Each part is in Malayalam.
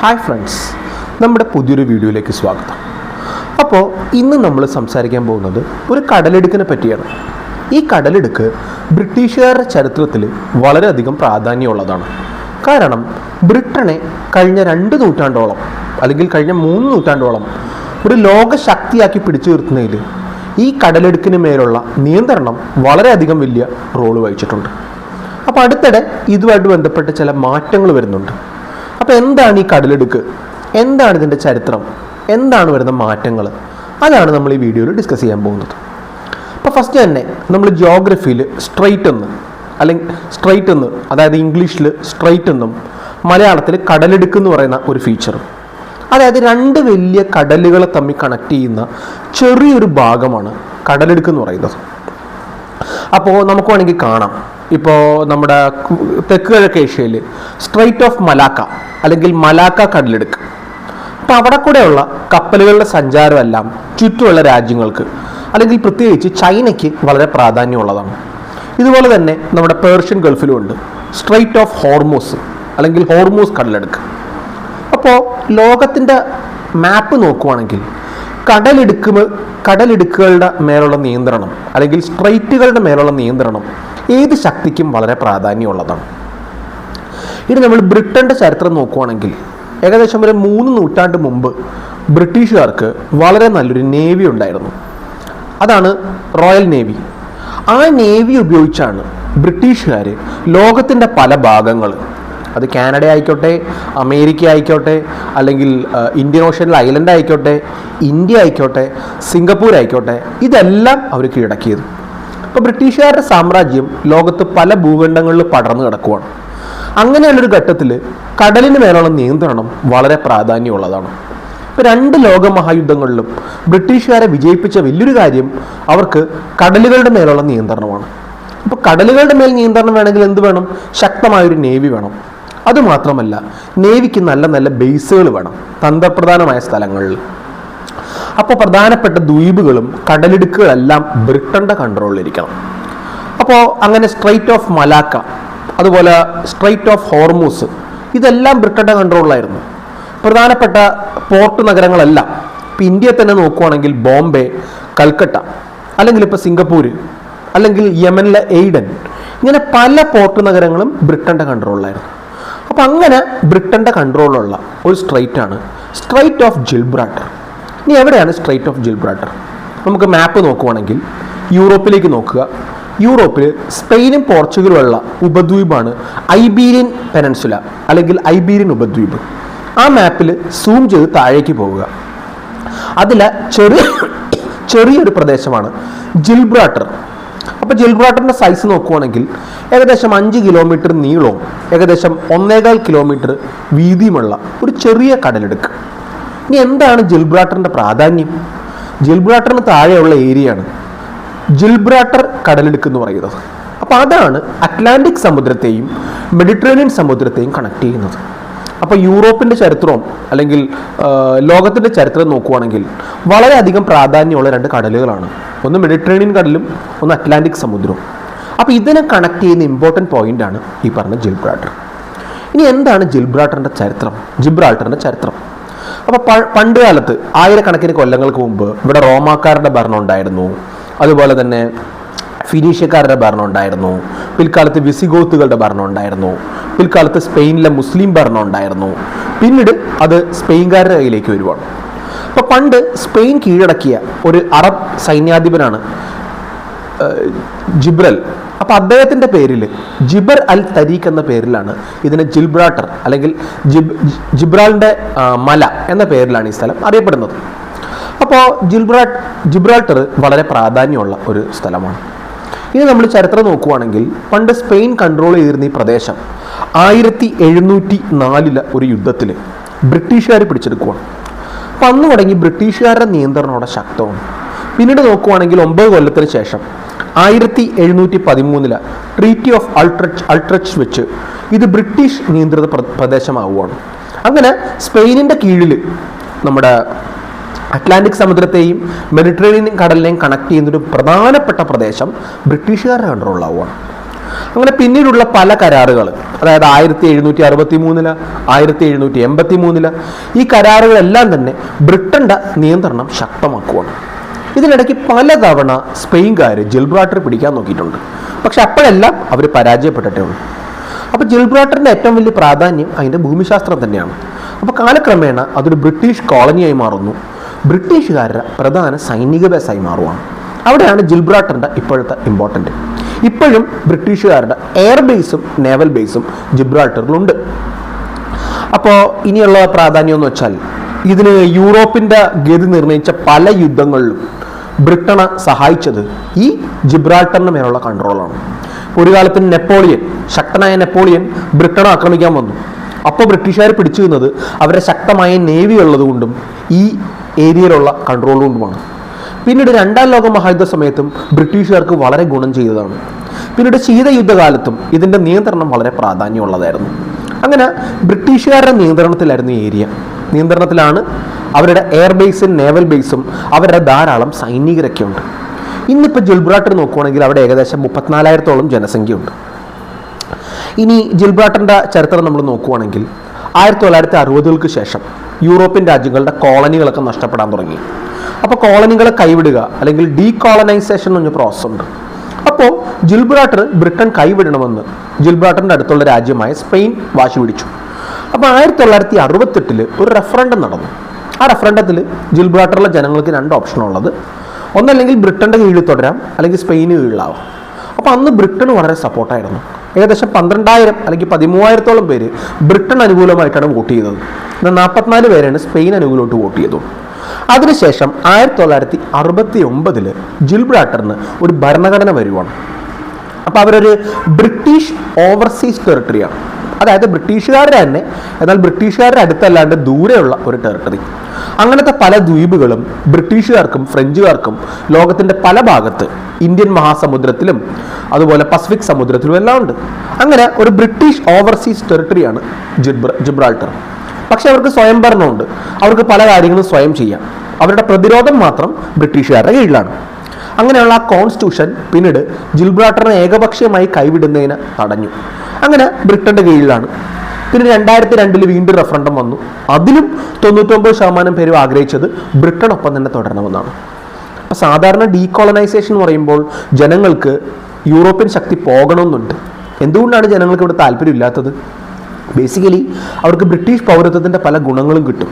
ഹായ് ഫ്രണ്ട്സ് നമ്മുടെ പുതിയൊരു വീഡിയോയിലേക്ക് സ്വാഗതം. അപ്പോൾ ഇന്ന് നമ്മൾ സംസാരിക്കാൻ പോകുന്നത് ഒരു കടലെടുക്കിനെ പറ്റിയാണ്. ഈ കടലെടുക്ക് ബ്രിട്ടീഷുകാരുടെ ചരിത്രത്തിൽ വളരെയധികം പ്രാധാന്യമുള്ളതാണ്. കാരണം ബ്രിട്ടനെ കഴിഞ്ഞ രണ്ട് നൂറ്റാണ്ടോളം അല്ലെങ്കിൽ കഴിഞ്ഞ മൂന്ന് നൂറ്റാണ്ടോളം ഒരു ലോക ശക്തിയാക്കി പിടിച്ചു നിർത്തുന്നതിൽ ഈ കടലെടുക്കിന് മേലുള്ള നിയന്ത്രണം വളരെയധികം വലിയ റോൾ വഹിച്ചിട്ടുണ്ട്. അപ്പോൾ അടുത്തിടെ ഇതുമായിട്ട് ബന്ധപ്പെട്ട ചില മാറ്റങ്ങൾ വരുന്നുണ്ട്. അപ്പോൾ എന്താണ് ഈ കടലെടുക്ക്? എന്താണ് ഇതിന്റെ ചരിത്രം? എന്താണ് വരുന്ന മാറ്റങ്ങൾ? അതാണ് നമ്മൾ ഈ വീഡിയോയിൽ ഡിസ്കസ് ചെയ്യാൻ പോകുന്നത്. അപ്പോൾ ഫസ്റ്റ് തന്നെ നമ്മൾ ജോഗ്രഫിയിൽ സ്ട്രൈറ്റ് എന്ന് അല്ലെങ്കിൽ സ്ട്രൈറ്റ് എന്ന് അതായത് ഇംഗ്ലീഷിൽ സ്ട്രൈറ്റ് എന്നും മലയാളത്തിൽ കടലെടുക്ക് എന്ന് പറയുന്ന ഒരു ഫീച്ചറും അതായത് രണ്ട് വലിയ കടലുകളെ തമ്മിൽ കണക്ട് ചെയ്യുന്ന ചെറിയൊരു ഭാഗമാണ് കടലെടുക്ക് എന്ന് പറയുന്നത്. അപ്പോൾ നമുക്ക് വേണമെങ്കിൽ കാണാം. ഇപ്പോൾ നമ്മുടെ തെക്ക് കിഴക്ക് ഏഷ്യയിൽ സ്ട്രൈറ്റ് ഓഫ് മലാക്ക അല്ലെങ്കിൽ മലാക്ക കടലെടുക്ക്. അപ്പം അവിടെ കൂടെയുള്ള കപ്പലുകളുടെ സഞ്ചാരമെല്ലാം ചുറ്റുമുള്ള രാജ്യങ്ങൾക്ക് അല്ലെങ്കിൽ പ്രത്യേകിച്ച് ചൈനയ്ക്ക് വളരെ പ്രാധാന്യമുള്ളതാണ്. ഇതുപോലെ തന്നെ നമ്മുടെ പേർഷ്യൻ ഗൾഫിലും ഉണ്ട്. സ്ട്രൈറ്റ് ഓഫ് ഹോർമോസ് അല്ലെങ്കിൽ ഹോർമോസ് കടലെടുക്ക്. അപ്പോൾ ലോകത്തിന്റെ മാപ്പ് നോക്കുവാണെങ്കിൽ കടലിടുക്ക് കടലിടുക്കുകളുടെ മേലുള്ള നിയന്ത്രണം അല്ലെങ്കിൽ സ്ട്രൈറ്റുകളുടെ മേലുള്ള നിയന്ത്രണം ഏത് ശക്തിക്കും വളരെ പ്രാധാന്യമുള്ളതാണ്. ഇനി നമ്മൾ ബ്രിട്ടന്റെ ചരിത്രം നോക്കുകയാണെങ്കിൽ ഏകദേശം ഒരു മൂന്ന് നൂറ്റാണ്ട് മുമ്പ് ബ്രിട്ടീഷുകാർക്ക് വളരെ നല്ലൊരു നേവി ഉണ്ടായിരുന്നു. അതാണ് റോയൽ നേവി. ആ നേവി ഉപയോഗിച്ചാണ് ബ്രിട്ടീഷുകാർ ലോകത്തിന്റെ പല ഭാഗങ്ങൾ അത് കാനഡ ആയിക്കോട്ടെ അമേരിക്ക ആയിക്കോട്ടെ അല്ലെങ്കിൽ ഇന്ത്യൻ ഓഷ്യനിൽ ഐലൻഡ് ആയിക്കോട്ടെ ഇന്ത്യ ആയിക്കോട്ടെ സിംഗപ്പൂർ ആയിക്കോട്ടെ ഇതെല്ലാം അവർ കീഴടക്കിയത്. അപ്പോൾ ബ്രിട്ടീഷുകാരുടെ സാമ്രാജ്യം ലോകത്ത് പല ഭൂഖണ്ഡങ്ങളിൽ പടർന്നു കിടക്കുവാണ്. അങ്ങനെയുള്ളൊരു ഘട്ടത്തിൽ കടലിന് മേലുള്ള നിയന്ത്രണം വളരെ പ്രാധാന്യമുള്ളതാണ്. ഇപ്പോൾ രണ്ട് ലോകമഹായുദ്ധങ്ങളിലും ബ്രിട്ടീഷുകാരെ വിജയിപ്പിച്ച വലിയൊരു കാര്യം അവർക്ക് കടലുകളുടെ മേലുള്ള നിയന്ത്രണമാണ്. അപ്പോൾ കടലുകളുടെ മേൽ നിയന്ത്രണം വേണമെങ്കിൽ എന്ത് വേണം? ശക്തമായൊരു നേവി വേണം. അതുമാത്രമല്ല നേവിക്ക് നല്ല നല്ല ബേസുകൾ വേണം തന്ത്രപ്രധാനമായ സ്ഥലങ്ങളിൽ. അപ്പോൾ പ്രധാനപ്പെട്ട ദ്വീപുകളും കടലിടുക്കുകളെല്ലാം ബ്രിട്ടന്റെ കൺട്രോളിലിരിക്കണം. അപ്പോൾ അങ്ങനെ സ്ട്രൈറ്റ് ഓഫ് മലാക്ക അതുപോലെ സ്ട്രൈറ്റ് ഓഫ് ഹോർമൂസ് ഇതെല്ലാം ബ്രിട്ടന്റെ കൺട്രോളിലായിരുന്നു. പ്രധാനപ്പെട്ട പോർട്ട് നഗരങ്ങളെല്ലാം ഇപ്പം ഇന്ത്യയെ തന്നെ നോക്കുവാണെങ്കിൽ ബോംബെ കൽക്കട്ട അല്ലെങ്കിൽ ഇപ്പോൾ സിംഗപ്പൂര് അല്ലെങ്കിൽ യമനിലെ എയ്ഡൻ ഇങ്ങനെ പല പോർട്ട് നഗരങ്ങളും ബ്രിട്ടന്റെ കൺട്രോളിലായിരുന്നു. അപ്പം അങ്ങനെ ബ്രിട്ടന്റെ കൺട്രോളിലുള്ള ഒരു സ്ട്രൈറ്റ് ആണ് സ്ട്രൈറ്റ് ഓഫ് ജിൽബ്രാട്ടർ ഇനി എവിടെയാണ് സ്ട്രൈറ്റ് ഓഫ് ജിൽബ്രാട്ടർ നമുക്ക് മാപ്പ് നോക്കുവാണെങ്കിൽ യൂറോപ്പിലേക്ക് നോക്കുക. യൂറോപ്പിൽ സ്പെയിനും പോർച്ചുഗലുമുള്ള ഉപദ്വീപാണ് ഐബീരിയൻ പെനൻസുല അല്ലെങ്കിൽ ഐബീരിയൻ ഉപദ്വീപ്. ആ മാപ്പിൽ സൂം ചെയ്ത് താഴേക്ക് പോവുക. അതിൽ ചെറിയ ചെറിയൊരു പ്രദേശമാണ് ജിൽബ്രാട്ടർ അപ്പോൾ ജിൽബ്രാട്ടറിന്റെ സൈസ് നോക്കുവാണെങ്കിൽ ഏകദേശം അഞ്ച് കിലോമീറ്റർ നീളവും ഏകദേശം ഒന്നേകാൽ കിലോമീറ്റർ വീതിയുമുള്ള ഒരു ചെറിയ കടലെടുക്ക്. ഇനി എന്താണ് ജിൽബ്രാട്ടറിന്റെ പ്രാധാന്യം? ജിൽബ്രാട്ടറിന് താഴെയുള്ള ഏരിയയാണ് ജിൽബ്രാട്ടർ കടലെടുക്ക് എന്ന് പറയുന്നത്. അപ്പോൾ അതാണ് അറ്റ്ലാന്റിക് സമുദ്രത്തെയും മെഡിറ്ററേനിയൻ സമുദ്രത്തെയും കണക്ട് ചെയ്യുന്നത്. അപ്പോൾ യൂറോപ്പിന്റെ ചരിത്രവും അല്ലെങ്കിൽ ലോകത്തിന്റെ ചരിത്രം നോക്കുവാണെങ്കിൽ വളരെയധികം പ്രാധാന്യമുള്ള രണ്ട് കടലുകളാണ്. ഒന്ന് മെഡിറ്ററേനിയൻ കടലും ഒന്ന് അറ്റ്ലാന്റിക് സമുദ്രവും. അപ്പോൾ ഇതിനെ കണക്ട് ചെയ്യുന്ന ഇമ്പോർട്ടന്റ് ആണ് ഈ പറഞ്ഞ ജിൽബ്രാട്ടർ. ഇനി എന്താണ് ജിൽബ്രാട്ടറിന്റെ ചരിത്രം? ജിബ്രാൾട്ടറിന്റെ ചരിത്രം. അപ്പോൾ പണ്ട് കാലത്ത് ആയിരക്കണക്കിന് കൊല്ലങ്ങൾക്ക് മുമ്പ് ഇവിടെ റോമാക്കാരുടെ ഭരണം ഉണ്ടായിരുന്നു. അതുപോലെ തന്നെ ഫിനീഷ്യക്കാരുടെ ഭരണം ഉണ്ടായിരുന്നു. പിൽക്കാലത്ത് വിസിഗോത്തുകളുടെ ഭരണം ഉണ്ടായിരുന്നു. പിൽക്കാലത്ത് സ്പെയിനിലെ മുസ്ലിം ഭരണം ഉണ്ടായിരുന്നു. പിന്നീട് അത് സ്പെയിൻകാരുടെ കയ്യിലേക്ക് വരുവാണ്. അപ്പോൾ പണ്ട് സ്പെയിൻ കീഴടക്കിയ ഒരു അറബ് സൈന്യാധിപനാണ് ജിബ്രൽ. അപ്പൊ അദ്ദേഹത്തിന്റെ പേരിൽ ജിബർ അൽ തരീഖ് എന്ന പേരിലാണ് ഇതിനെ ജിൽബ്രാട്ടർ അല്ലെങ്കിൽ ജിബ് ജിബ്രാളിന്റെ മല എന്ന പേരിലാണ് ഈ സ്ഥലം അറിയപ്പെടുന്നത്. അപ്പോൾ ജിൽബ്രാ ജിബ്രാൾട്ടർ വളരെ പ്രാധാന്യമുള്ള ഒരു സ്ഥലമാണ്. ഇനി നമ്മൾ ചരിത്രം നോക്കുവാണെങ്കിൽ പണ്ട് സ്പെയിൻ കൺട്രോൾ ചെയ്തിരുന്ന ഈ പ്രദേശം ആയിരത്തി എഴുന്നൂറ്റി നാലിലെ ഒരു യുദ്ധത്തിൽ ബ്രിട്ടീഷുകാർ പിടിച്ചെടുക്കുവാണ്. അപ്പം അന്ന് തുടങ്ങി ബ്രിട്ടീഷുകാരുടെ നിയന്ത്രണം അവിടെ ശക്തമാണ്. പിന്നീട് നോക്കുവാണെങ്കിൽ ഒമ്പത് കൊല്ലത്തിന് ശേഷം ആയിരത്തി എഴുന്നൂറ്റി പതിമൂന്നിൽ ട്രീറ്റി ഓഫ് അൾട്രച്ച് അൾട്രച്ച് വെച്ച് ഇത് ബ്രിട്ടീഷ് നിയന്ത്രിത പ്ര- പ്രദേശമാവുകയാണ് അങ്ങനെ സ്പെയിനിന്റെ കീഴിൽ നമ്മുടെ അറ്റ്ലാന്റിക് സമുദ്രത്തെയും മെഡിറ്ററേനിയൻ കടലിനെയും കണക്ട് ചെയ്യുന്നൊരു പ്രധാനപ്പെട്ട പ്രദേശം ബ്രിട്ടീഷുകാരുടെ കൺട്രോളിലാവുകയാണ് അങ്ങനെ പിന്നീടുള്ള പല കരാറുകൾ അതായത് ആയിരത്തി എഴുന്നൂറ്റി അറുപത്തി മൂന്നിൽ ആയിരത്തി എഴുന്നൂറ്റി എൺപത്തി മൂന്നിൽ ഈ കരാറുകളെല്ലാം തന്നെ ബ്രിട്ടന്റെ നിയന്ത്രണം ശക്തമാക്കുവാണ്. ഇതിനിടയ്ക്ക് പലതവണ സ്പെയിൻകാർ ജിൽബ്രാട്ടർ പിടിക്കാൻ നോക്കിയിട്ടുണ്ട്. പക്ഷെ അപ്പോഴെല്ലാം അവർ പരാജയപ്പെട്ടിട്ടേ ഉള്ളൂ. അപ്പോൾ ജിൽബ്രാട്ടറിന്റെ ഏറ്റവും വലിയ പ്രാധാന്യം അതിന്റെ ഭൂമിശാസ്ത്രം തന്നെയാണ്. അപ്പോൾ കാലക്രമേണ അതൊരു ബ്രിട്ടീഷ് കോളനിയായി മാറുന്നു. ബ്രിട്ടീഷുകാരുടെ പ്രധാന സൈനിക ബേസായി മാറുവാണ്. അവിടെയാണ് ജിൽബ്രാട്ടറിന്റെ ഇപ്പോഴത്തെ ഇമ്പോർട്ടന്റ് ഇപ്പോഴും ബ്രിട്ടീഷുകാരുടെ എയർ ബേസും നേവൽ ബേസും ജിബ്രാൾട്ടറിലുണ്ട്. അപ്പോൾ ഇനിയുള്ള പ്രാധാന്യം എന്ന് വെച്ചാൽ ഇതിന് യൂറോപ്പിന്റെ ഗതി നിർണയിച്ച പല യുദ്ധങ്ങളിലും ബ്രിട്ടനെ സഹായിച്ചത് ഈ ജിബ്രാൾട്ടറിന് മേലുള്ള കൺട്രോളാണ് ഒരു കാലത്ത് നെപ്പോളിയൻ ശക്തനായ നെപ്പോളിയൻ ബ്രിട്ടനെ ആക്രമിക്കാൻ വന്നു. അപ്പോൾ ബ്രിട്ടീഷുകാർ പിടിച്ചു നിന്നത് അവരുടെ ശക്തമായ നേവി ഉള്ളതുകൊണ്ടും ഈ ഏരിയയിലുള്ള കൺട്രോൾ കൊണ്ടുമാണ്. പിന്നീട് രണ്ടാം ലോക മഹായുദ്ധ സമയത്തും ബ്രിട്ടീഷുകാർക്ക് വളരെ ഗുണം ചെയ്തതാണ്. പിന്നീട് ശീതയുദ്ധകാലത്തും ഇതിന്റെ നിയന്ത്രണം വളരെ പ്രാധാന്യമുള്ളതായിരുന്നു. അങ്ങനെ ബ്രിട്ടീഷുകാരുടെ നിയന്ത്രണത്തിലായിരുന്നു ഏരിയ. നിയന്ത്രണത്തിലാണ് അവരുടെ എയർ ബേസും നേവൽ ബേസും അവരുടെ ധാരാളം സൈനികരൊക്കെ ഉണ്ട്. ഇന്നിപ്പോൾ ജിൽബ്രാട്ടർ നോക്കുവാണെങ്കിൽ അവിടെ ഏകദേശം മുപ്പത്തിനാലായിരത്തോളം ജനസംഖ്യയുണ്ട്. ഇനി ജിൽബ്രാട്ടറിന്റെ ചരിത്രം നമ്മൾ നോക്കുകയാണെങ്കിൽ ആയിരത്തി തൊള്ളായിരത്തി അറുപതുകൾക്ക് ശേഷം യൂറോപ്യൻ രാജ്യങ്ങളുടെ കോളനികളൊക്കെ നഷ്ടപ്പെടാൻ തുടങ്ങി. അപ്പോൾ കോളനികളെ കൈവിടുക അല്ലെങ്കിൽ ഡീകോളനൈസേഷൻ എന്നൊരു പ്രോസസ് ഉണ്ട്. അപ്പോൾ ജിൽബ്രാട്ടർ ബ്രിട്ടൻ കൈവിടണമെന്ന് ജിൽബ്രാട്ടറിന്റെ അടുത്തുള്ള രാജ്യമായ സ്പെയിൻ വാശി പിടിച്ചു. അപ്പോൾ ആയിരത്തി തൊള്ളായിരത്തി അറുപത്തെട്ടിൽ ഒരു റെഫറൻഡം നടന്നു. ആ റെഫറൻഡത്തിൽ ജിൽബ്രാട്ടറിലെ ജനങ്ങൾക്ക് രണ്ട് ഓപ്ഷനുള്ളത് ഒന്നല്ലെങ്കിൽ ബ്രിട്ടന്റെ കീഴിൽ തുടരാം അല്ലെങ്കിൽ സ്പെയിന് കീഴിലാവാം. അപ്പോൾ അന്ന് ബ്രിട്ടൻ വളരെ സപ്പോർട്ടായിരുന്നു ഏകദേശം പന്ത്രണ്ടായിരം അല്ലെങ്കിൽ പതിമൂവായിരത്തോളം പേര് ബ്രിട്ടൻ അനുകൂലമായിട്ടാണ് വോട്ട് ചെയ്തത്. എന്നാൽ നാൽപ്പത്തിനാല് പേരാണ് സ്പെയിൻ അനുകൂലമായിട്ട് വോട്ട് ചെയ്തത് അതിനുശേഷം ആയിരത്തി തൊള്ളായിരത്തി അറുപത്തി ഒമ്പതിൽ ജിൽബ്രാട്ടറിന് ഒരു ഭരണഘടന വരുവാണ്. അപ്പോൾ അവരൊരു ബ്രിട്ടീഷ് ഓവർസീസ് ടെറിട്ടറിയാണ് അതായത് ബ്രിട്ടീഷുകാരുടെ തന്നെ എന്നാൽ ബ്രിട്ടീഷുകാരുടെ അടുത്തല്ലാണ്ട് ദൂരെയുള്ള ഒരു ടെറിട്ടറി അങ്ങനത്തെ പല ദ്വീപുകളും ബ്രിട്ടീഷുകാർക്കും ഫ്രഞ്ചുകാർക്കും ലോകത്തിന്റെ പല ഭാഗത്ത് ഇന്ത്യൻ മഹാസമുദ്രത്തിലും അതുപോലെ പസഫിക് സമുദ്രത്തിലും എല്ലാം ഉണ്ട്. അങ്ങനെ ഒരു ബ്രിട്ടീഷ് ഓവർസീസ് ടെറിട്ടറിയാണ് ജിബ്ര ജിബ്രാൾട്ടർ. പക്ഷെ അവർക്ക് സ്വയം ഭരണമുണ്ട് അവർക്ക് പല കാര്യങ്ങളും സ്വയം ചെയ്യാം. അവരുടെ പ്രതിരോധം മാത്രം ബ്രിട്ടീഷുകാരുടെ കീഴിലാണ്. അങ്ങനെയുള്ള ആ കോൺസ്റ്റിറ്റ്യൂഷൻ പിന്നീട് ജിൽബ്രാട്ടറിനെ ഏകപക്ഷീയമായി കൈവിടുന്നതിന് തടഞ്ഞു. അങ്ങനെ ബ്രിട്ടന്റെ കീഴിലാണ്. പിന്നെ രണ്ടായിരത്തി രണ്ടിൽ വീണ്ടും റെഫറൻഡം വന്നു. അതിലും തൊണ്ണൂറ്റൊമ്പത് ശതമാനം പേരും ആഗ്രഹിച്ചത് ബ്രിട്ടനൊപ്പം തന്നെ തുടരണമെന്നാണ്. അപ്പൊ സാധാരണ ഡീകോളനൈസേഷൻ എന്ന് പറയുമ്പോൾ ജനങ്ങൾക്ക് യൂറോപ്യൻ ശക്തി പോകണമെന്നുണ്ട്. എന്തുകൊണ്ടാണ് ജനങ്ങൾക്ക് ഇവിടെ താല്പര്യമില്ലാത്തത്? ബേസിക്കലി അവർക്ക് ബ്രിട്ടീഷ് പൗരത്വത്തിന്റെ പല ഗുണങ്ങളും കിട്ടും.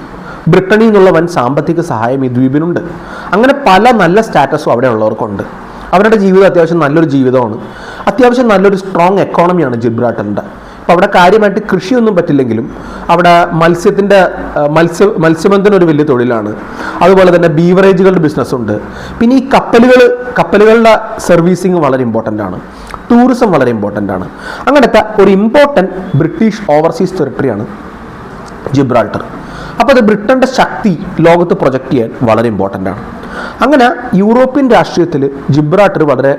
ബ്രിട്ടനിൽ നിന്നുള്ള വൻ സാമ്പത്തിക സഹായം ഈ ദ്വീപിനുണ്ട്. അങ്ങനെ പല നല്ല സ്റ്റാറ്റസും അവിടെ ഉള്ളവർക്കുണ്ട്. അവരുടെ ജീവിതം അത്യാവശ്യം നല്ലൊരു ജീവിതമാണ്. അത്യാവശ്യം നല്ലൊരു സ്ട്രോങ് എക്കോണമിയാണ് ജിബ്രാട്ടറിന്റെ. അപ്പോൾ അവിടെ കാര്യമായിട്ട് കൃഷിയൊന്നും പറ്റില്ലെങ്കിലും അവിടെ മത്സ്യത്തിന്റെ മത്സ്യ മത്സ്യബന്ധനം ഒരു വലിയ തൊഴിലാണ്. അതുപോലെ തന്നെ ബീവറേജുകളുടെ ബിസിനസ് ഉണ്ട്. പിന്നെ ഈ കപ്പലുകൾ കപ്പലുകളുടെ സർവീസിങ് വളരെ ഇമ്പോർട്ടന്റ് ആണ്. ടൂറിസം വളരെ ഇമ്പോർട്ടന്റ് ആണ്. അങ്ങനത്തെ ഒരു ഇമ്പോർട്ടന്റ് ബ്രിട്ടീഷ് ഓവർസീസ് ടെറിട്ടറിയാണ് ജിബ്രാൾട്ടർ. അപ്പോൾ അത് ബ്രിട്ടന്റെ ശക്തി ലോകത്ത് പ്രൊജക്റ്റ് ചെയ്യാൻ വളരെ ഇമ്പോർട്ടന്റ് ആണ്. അങ്ങനെ യൂറോപ്യൻ രാഷ്ട്രീയത്തിൽ ജിബ്രാട്ടർ വളരെ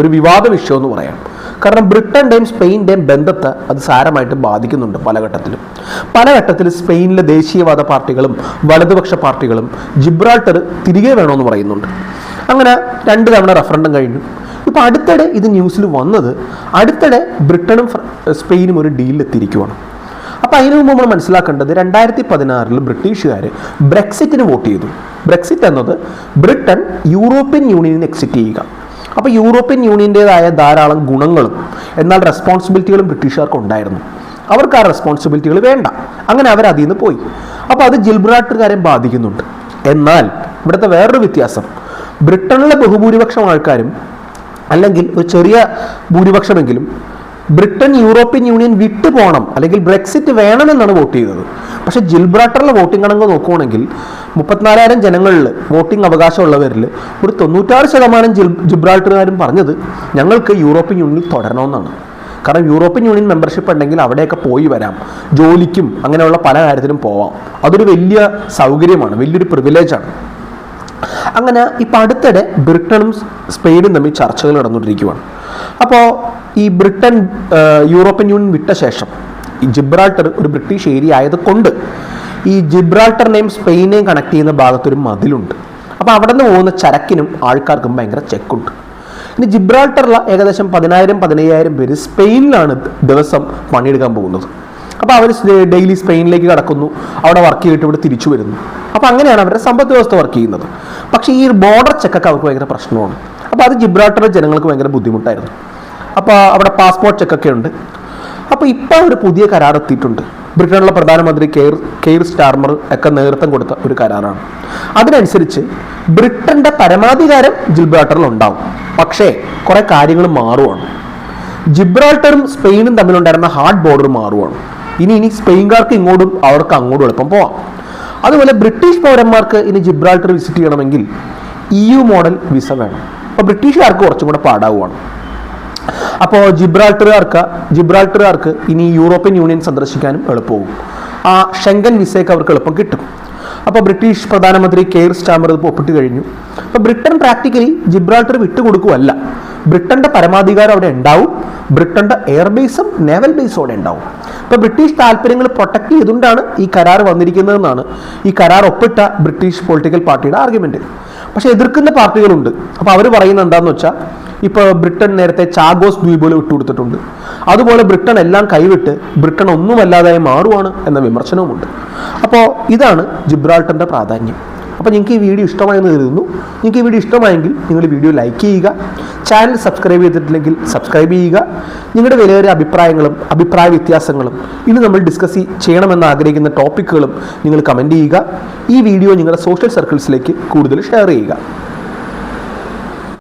ഒരു വിവാദ വിഷയം എന്ന് പറയാം. കാരണം ബ്രിട്ടന്റെയും സ്പെയിന്റെയും ബന്ധത്തെ അത് സാരമായിട്ട് ബാധിക്കുന്നുണ്ട് പല ഘട്ടത്തിലും. പല ഘട്ടത്തിൽ സ്പെയിനിലെ ദേശീയവാദ പാർട്ടികളും വലതുപക്ഷ പാർട്ടികളും ജിബ്രാൾട്ടർ തിരികെ വേണമെന്ന് പറയുന്നുണ്ട്. അങ്ങനെ രണ്ട് തവണ റഫറൻഡം കഴിഞ്ഞു. ഇപ്പോൾ അടുത്തിടെ ഇത് ന്യൂസിൽ വന്നത് അടുത്തിടെ ബ്രിട്ടനും സ്പെയിനും ഒരു ഡീലിലെത്തിയിരിക്കുവാണ്. അപ്പോൾ അതിനു മുമ്പ് നമ്മൾ മനസ്സിലാക്കേണ്ടത് രണ്ടായിരത്തി പതിനാറിൽ ബ്രിട്ടീഷുകാർ ബ്രെക്സിറ്റിന് വോട്ട് ചെയ്തു. ബ്രെക്സിറ്റ് എന്നത് ബ്രിട്ടൻ യൂറോപ്യൻ യൂണിയനിൽ നിന്ന് എക്സിറ്റ് ചെയ്യുക. അപ്പോൾ യൂറോപ്യൻ യൂണിയന്റേതായ ധാരാളം ഗുണങ്ങളും എന്നാൽ റെസ്പോൺസിബിലിറ്റികളും ബ്രിട്ടീഷുകാർക്ക് ഉണ്ടായിരുന്നു. അവർക്ക് ആ റെസ്പോൺസിബിലിറ്റികൾ വേണ്ട. അങ്ങനെ അവർ അതിൽ നിന്ന് പോയി. അപ്പോൾ അത് ജിൽബ്രാട്ടുകാരെ ബാധിക്കുന്നുണ്ട്. എന്നാൽ ഇവിടുത്തെ വേറൊരു വ്യത്യാസം. ബ്രിട്ടനിലെ ബഹുഭൂരിപക്ഷം ആൾക്കാരും അല്ലെങ്കിൽ ഒരു ചെറിയ ഭൂരിപക്ഷമെങ്കിലും ബ്രിട്ടൻ യൂറോപ്യൻ യൂണിയൻ വിട്ടുപോകണം അല്ലെങ്കിൽ ബ്രെക്സിറ്റ് വേണമെന്നാണ് വോട്ട് ചെയ്തത്. പക്ഷേ ജിൽബ്രാട്ടറിലെ വോട്ടിംഗ് കണക്ക് നോക്കുകയാണെങ്കിൽ മുപ്പത്തിനാലായിരം ജനങ്ങളിൽ വോട്ടിംഗ് അവകാശമുള്ളവരിൽ ഒരു തൊണ്ണൂറ്റാറ് ശതമാനം ജിൽ ജിബ്രാൾട്ടറുകാരും പറഞ്ഞത് ഞങ്ങൾക്ക് യൂറോപ്യൻ യൂണിയനിൽ തുടരണമെന്നാണ്. കാരണം യൂറോപ്യൻ യൂണിയൻ മെമ്പർഷിപ്പ് ഉണ്ടെങ്കിൽ അവിടെയൊക്കെ പോയി വരാം. ജോലിക്കും അങ്ങനെയുള്ള പല കാര്യത്തിലും പോവാം. അതൊരു വലിയ സൗകര്യമാണ്. വലിയൊരു പ്രിവിലേജാണ് അങ്ങനെ ഇപ്പം അടുത്തിടെ ബ്രിട്ടനും സ്പെയിനും തമ്മിൽ ചർച്ചകൾ നടന്നുകൊണ്ടിരിക്കുകയാണ് അപ്പോൾ ഈ ബ്രിട്ടൻ യൂറോപ്യൻ യൂണിയൻ വിട്ട ശേഷം ഈ ജിബ്രാൾട്ടർ ഒരു ബ്രിട്ടീഷ് ഏരിയ ആയതുകൊണ്ട് ഈ ജിബ്രാൾട്ടറിനെയും സ്പെയിനെയും കണക്ട് ചെയ്യുന്ന ഭാഗത്തൊരു മതിലുണ്ട്. അപ്പോൾ അവിടെ നിന്ന് പോകുന്ന ചരക്കിനും ആൾക്കാർക്കും ഭയങ്കര ചെക്കുണ്ട്. ഇനി ജിബ്രാൾട്ടറിലെ ഏകദേശം പതിനായിരം പതിനയ്യായിരം പേര് സ്പെയിനിലാണ് ദിവസം പണിയെടുക്കാൻ പോകുന്നത്. അപ്പോൾ അവർ ഡെയിലി സ്പെയിനിലേക്ക് കടക്കുന്നു അവിടെ വർക്ക് ചെയ്തിട്ട് ഇവിടെ തിരിച്ചു വരുന്നു. അപ്പോൾ അങ്ങനെയാണ് അവരുടെ സമ്പദ് വ്യവസ്ഥ വർക്ക് ചെയ്യുന്നത്. പക്ഷേ ഈ ബോർഡർ ചെക്കൊക്കെ അവർക്ക് ഭയങ്കര പ്രശ്നമാണ്. അപ്പോൾ അത് ജിബ്രാൾട്ടറിലെ ജനങ്ങൾക്ക് ഭയങ്കര ബുദ്ധിമുട്ടായിരുന്നു. അപ്പോൾ അവിടെ പാസ്പോർട്ട് ചെക്കൊക്കെ ഉണ്ട്. അപ്പോൾ ഇപ്പോൾ ഒരു പുതിയ കരാർ എത്തിയിട്ടുണ്ട്. ബ്രിട്ടനിലെ പ്രധാനമന്ത്രി കെയർ കെയർ സ്റ്റാർമർ ഒക്കെ നേതൃത്വം കൊടുത്ത ഒരു കരാറാണ്. അതിനനുസരിച്ച് ബ്രിട്ടന്റെ പരമാധികാരം ജിബ്രാൾട്ടറിൽ ഉണ്ടാവും. പക്ഷേ കുറേ കാര്യങ്ങൾ മാറുവാണ്. ജിബ്രാൾട്ടറും സ്പെയിനും തമ്മിലുണ്ടായിരുന്ന ഹാർഡ് ബോർഡർ മാറുവാണ്. ഇനി ഇനി സ്പെയിൻകാർക്ക് ഇങ്ങോട്ടും അവർക്ക് അങ്ങോട്ടും എളുപ്പം പോവാം. അതുപോലെ ബ്രിട്ടീഷ് പൗരന്മാർക്ക് ഇനി ജിബ്രാൾട്ടർ വിസിറ്റ് ചെയ്യണമെങ്കിൽ ഇ യു മോഡൽ വിസ വേണം. അപ്പോൾ ബ്രിട്ടീഷുകാർക്ക് കുറച്ചും കൂടെ പാടാവുകയാണ് അപ്പോൾ ജിബ്രാൾട്ടറുകാർക്ക് ജിബ്രാൾട്ടറുകാർക്ക് ഇനി യൂറോപ്യൻ യൂണിയൻ സന്ദർശിക്കാനും എളുപ്പവും. ആ ഷെങ്കൻ വിസയൊക്കെ അവർക്ക് എളുപ്പം കിട്ടും. അപ്പോൾ ബ്രിട്ടീഷ് പ്രധാനമന്ത്രി കെയർ സ്റ്റാമർ ഒപ്പിട്ട് കഴിഞ്ഞു. അപ്പോൾ ബ്രിട്ടൻ പ്രാക്ടിക്കലി ജിബ്രാൾട്ടർ വിട്ടുകൊടുക്കുമല്ല ബ്രിട്ടന്റെ പരമാധികാരം അവിടെ ഉണ്ടാവും. ബ്രിട്ടന്റെ എയർബേസും നേവൽ ബേസും അവിടെ ഉണ്ടാവും. അപ്പോൾ ബ്രിട്ടീഷ് താല്പര്യങ്ങൾ പ്രൊട്ടക്ട് ചെയ്തുകൊണ്ടാണ് ഈ കരാർ വന്നിരിക്കുന്നതെന്നാണ് ഈ കരാർ ഒപ്പിട്ട ബ്രിട്ടീഷ് പൊളിറ്റിക്കൽ പാർട്ടിയുടെ ആർഗ്യുമെന്റ്. പക്ഷെ എതിർക്കുന്ന പാർട്ടികളുണ്ട്. അപ്പോൾ അവർ പറയുന്നത് എന്താന്ന് വെച്ചാൽ ഇപ്പോൾ ബ്രിട്ടൻ നേരത്തെ ചാഗോസ് ദ്വീപുകൾ വിട്ടുകൊടുത്തിട്ടുണ്ട് അതുപോലെ ബ്രിട്ടൻ എല്ലാം കൈവിട്ട് ബ്രിട്ടൻ ഒന്നുമല്ലാതായി മാറുവാണ് എന്ന വിമർശനവുമുണ്ട്. അപ്പോൾ ഇതാണ് ജിബ്രാൾട്ടറിന്റെ പ്രാധാന്യം. അപ്പോൾ നിങ്ങൾക്ക് ഈ വീഡിയോ ഇഷ്ടമായെന്ന് കരുതുന്നു. നിങ്ങൾക്ക് ഈ വീഡിയോ ഇഷ്ടമായെങ്കിൽ നിങ്ങൾ വീഡിയോ ലൈക്ക് ചെയ്യുക. ചാനൽ സബ്സ്ക്രൈബ് ചെയ്തിട്ടില്ലെങ്കിൽ സബ്സ്ക്രൈബ് ചെയ്യുക. നിങ്ങളുടെ വിലയേറിയ അഭിപ്രായങ്ങളും അഭിപ്രായ വ്യത്യാസങ്ങളും ഇനി നമ്മൾ ഡിസ്കസ് ചെയ്യണമെന്ന് ആഗ്രഹിക്കുന്ന ടോപ്പിക്കുകളും നിങ്ങൾ കമന്റ് ചെയ്യുക. ഈ വീഡിയോ നിങ്ങളുടെ സോഷ്യൽ സർക്കിൾസിലേക്ക് കൂടുതൽ ഷെയർ ചെയ്യുക.